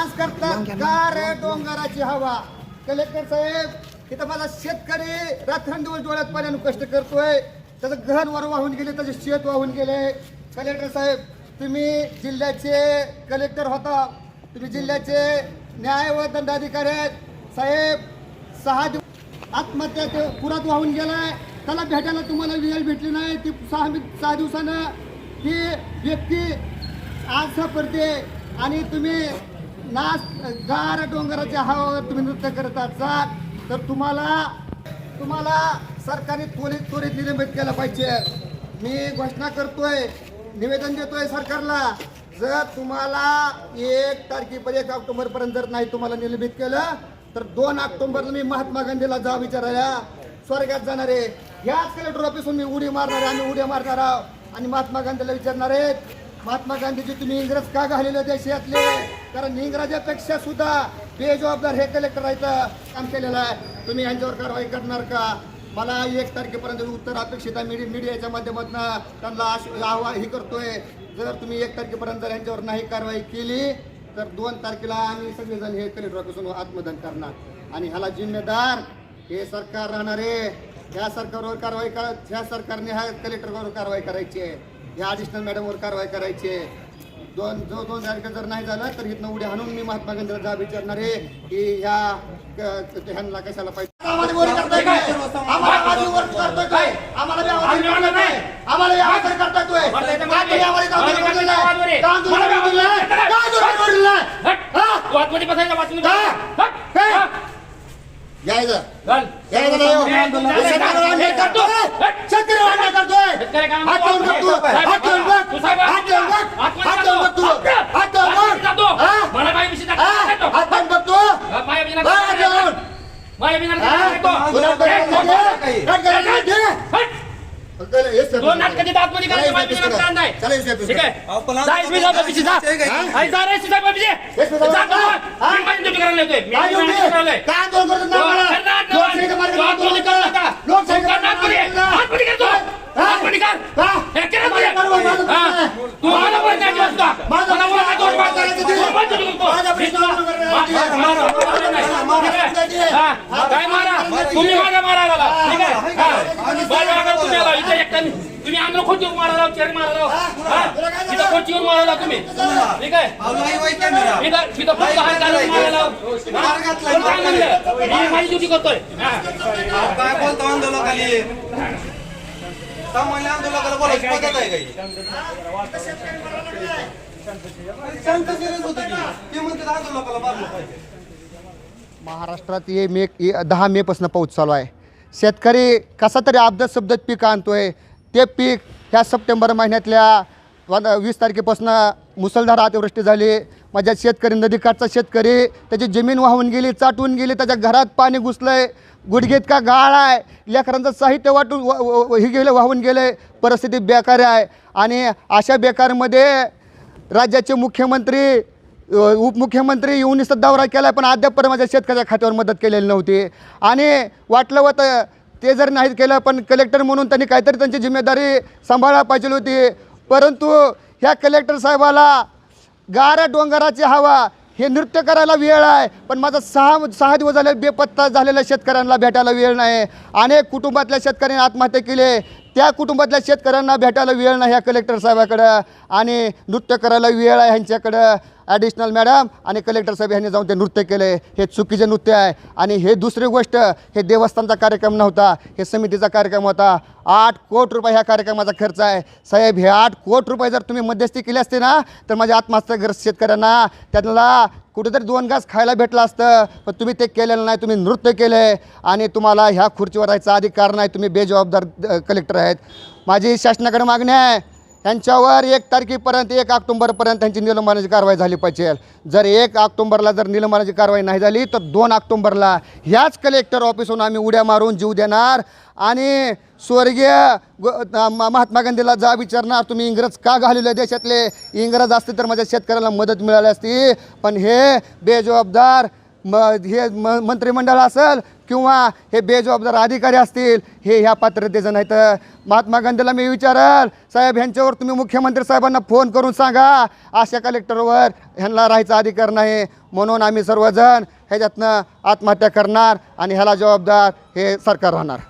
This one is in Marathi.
गार डोंगराची हवा? कलेक्टर साहेब इथं माझा शेतकरी रात्रंदिवस डोळ्यात पाण्यानं कष्ट करतोय. त्याचं घर वर वाहून गेले त्याचे शेत वाहून गेले. कलेक्टर साहेब तुम्ही जिल्ह्याचे कलेक्टर होता. तुम्ही जिल्ह्याचे न्याय व दंडाधिकारी आहेत. साहेब सहा दिवस आत्महत्या ते पुरात वाहून गेलाय. त्याला भेटायला तुम्हाला वेळ भेटली नाही. ती सहा सहा दिवसानं ती व्यक्ती आज सापडते आणि तुम्ही लास्ट गार डोंगराच्या हवावर तुम्ही नृत्य करत असाल तर तुम्हाला तुम्हाला सरकारने त्वरित त्वरित निलंबित केलं पाहिजे. मी घोषणा करतोय निवेदन देतोय सरकारला जर तुम्हाला एक तारखेपर्यंत एक ऑक्टोबरपर्यंत जर नाही तुम्हाला निलंबित केलं तर दोन ऑक्टोबरला मी महात्मा गांधीला जा विचारायला. स्वर्गात जाणारे आहे याच कलेक्टर ऑफिसून मी उडी मारणार आहे आम्ही उड्या मारणार आहोत. आणि महात्मा गांधीला विचारणार आहेत महात्मा गांधीजी तुम्ही इंग्रज का घालेले देशातले? कारण इंग्रजापेक्षा सुद्धा बेजबाबदार हे कलेक्टर राहायचं काम केलेलं आहे. तुम्ही यांच्यावर कारवाई करणार का? मला एक तारखेपर्यंत उत्तर अपेक्षित आहे. मीडिया मीडियाच्या माध्यमातून त्यांना आश- आव्हान ही करतोय. जर तुम्ही एक तारखेपर्यंत जर यांच्यावर नाही कारवाई केली तर दोन तारखेला आम्ही सगळेजण हे कलेक्टर ऑफिसून आत्मदान करणार. आणि ह्याला जिम्मेदार हे सरकार राहणार आहे. ह्या सरकारवर कारवाई करा ह्या सरकारने ह्या कलेक्टरवर कारवाई करायची आहे. ह्या ॲडिशनल मॅडमवर कारवाई करायची आहे. दोन जो दोन तारखे जर नाही झालं तर इथनं उड्या हाणून मी महात्मा गांधीला जा विचारणार आहे की ह्या ह्यांना कशाला पाहिजे? आम्हाला माया बिना हा? दाखवतो. तुला दोन, नाही. काय करायचं नाही? हट. फक्त हेच करतो. दोन नाटकं तिथं आतमध्ये करायचं, चला, माया बिना चला, दाखवतो नाही. चला, चला, ठीक आहे अहो, पण जा, इसमी जा, बाबीची, जा. हा? आई, जा रे, इसमी जा, बाबीची. इसमी जा, जा, हा? जा. मी माझी duty करायला येतोय. मी काय माझी जेवढे? duty करायला येतोय. काय आंदोलन करतो ना आम्हाला? ना. लोकशाहीच्या मार्गाने आंदोलन करू नका. करा. लोकशाहीच्या करणार मार्गाने. आंदोलन करा. आतमध्ये कर तू. हा? आतमध्ये कर. हा? हे केलं मला तुझे. कळवा, माझं हा. प्रश्न आहे. तू मला बोलायची असता. माझा मला प्रश्न बोलायचं आहे. असतं. करायचं ते. तू पण duty करतो. माझा प्रश्न मी आहे. तुला- करायचं ते. मा- मा- मा- मा- नाही. माझा ठीक आहे. प्रश्न आहे. हा. काय मारा? तुम्ही माझ्या मारायला. लावा. ठीक आहे? बरं, तुम्ही आला. इथे एकट्याने. तुम्ही आम्हाला खोटी येऊन मारायला लावा, चेअर मारायला लावा. हा? इथं खोटी येऊन मारायला लावा तुम्ही. ठीक आहे? इथं तिथं फक्त हात घालून मारायला लावा. कोण काय म्हणलं? मी माझी ड्युटी करतोय. हा. काय बोलतो आंदोलकाली सामान्य आंदोलकाला बोलायची पद्धत आहे काही? शांत सिरियस होतं ते म्हणतात आंदोलकाला मारलं पाहिजे. महाराष्ट्रात ये मे दहा मेपासून पाऊस चालू आहे. शेतकरी कसा तरी अब्दत शब्दात पीक आणतो आहे ते पीक ह्या सप्टेंबर महिन्यातल्या वीस तारखेपासून मुसळधार अतिवृष्टी झाली. माझ्या शेतकरी नदीकाठचा शेतकरी त्याची जमीन वाहून गेली चाटून गेली त्याच्या घरात पाणी घुसलं आहे गुडघेत का गाळ आहे? लेकरांचं साहित्य वाटून व- हे गेलं वाहून गेलं आहे परिस्थिती बेकार आहे. आणि अशा बेकारमध्ये राज्याचे मुख्यमंत्री उपमुख्यमंत्री येऊन दौरा केला पण अद्यापपर्यंत माझ्या शेतकऱ्याच्या खात्यावर मदत केलेली नव्हती. आणि वाटलं होतं ते जर नाही केलं पण कलेक्टर म्हणून त्यांनी काहीतरी त्यांची जिम्मेदारी सांभाळायला पाहिजे होती. परंतु ह्या कलेक्टर साहेबाला गारा डोंगराची हवा हे नृत्य करायला वेळ आहे पण माझा सहा सहा दिवस झाले बेपत्ता झालेल्या शेतकऱ्यांना भेटायला वेळ नाही. अनेक कुटुंबातल्या शेतकऱ्यांनी आत्महत्या केली. त्या कुटुंबातल्या शेतकऱ्यांना भेटायला वेळ नाही ह्या कलेक्टर साहेबाकडं. आणि नृत्य करायला वेळ आहे ह्यांच्याकडं. ॲडिशनल मॅडम आणि कलेक्टर साहेब यांनी जाऊन ते नृत्य केले. हे चुकीचे नृत्य आहे. आणि हे दुसरी गोष्ट हे देवस्थानचा कार्यक्रम नव्हता. हे समितीचा कार्यक्रम होता. आठ कोट रुपये ह्या कार्यक्रमाचा खर्च आहे. साहेब हे आठ कोट रुपये जर तुम्ही मध्यस्थी केली असते ना तर माझ्या आत्महत्याग्रस्त शेतकऱ्यांना त्यांना कुठेतरी दोन घास खायला भेटलं असतं पण तुम्ही ते केलेलं नाही तुम्ही नृत्य केलं आहे आणि तुम्हाला ह्या खुर्चीवर राहायचा अधिकार नाही तुम्ही बेजबाबदार कलेक्टर आहेत. माझी शासनाकडे मागणी आहे यांच्यावर एक तारखेपर्यंत एक ऑक्टोंबरपर्यंत त्यांची निलंबनाची कारवाई झाली पाहिजे. जर एक ऑक्टोंबरला जर निलंबनाची कारवाई नाही झाली तर दोन ऑक्टोंबरला ह्याच कलेक्टर ऑफिसहून आम्ही उड्या मारून जीव देणार आणि स्वर्गीय म- महात्मा गांधीला जा विचारणार तुम्ही इंग्रज का घालवले देशातले? इंग्रज असते तर माझ्या शेतकऱ्याला मदत मिळाली असती. पण हे बेजबाबदार म हे म मंत्रिमंडळ असेल किंवा हे बेजबाबदार अधिकारी असतील हे ह्या पात्रतेचं नाही तर महात्मा गांधीला मी विचारल साहेब ह्यांच्यावर तुम्ही मुख्यमंत्री साहेबांना फोन करून सांगा अशा कलेक्टरवर ह्यांना राहायचा अधिकार नाही. म्हणून आम्ही सर्वजण ह्याच्यातनं आत्महत्या करणार आणि ह्याला जबाबदार हे सरकार राहणार.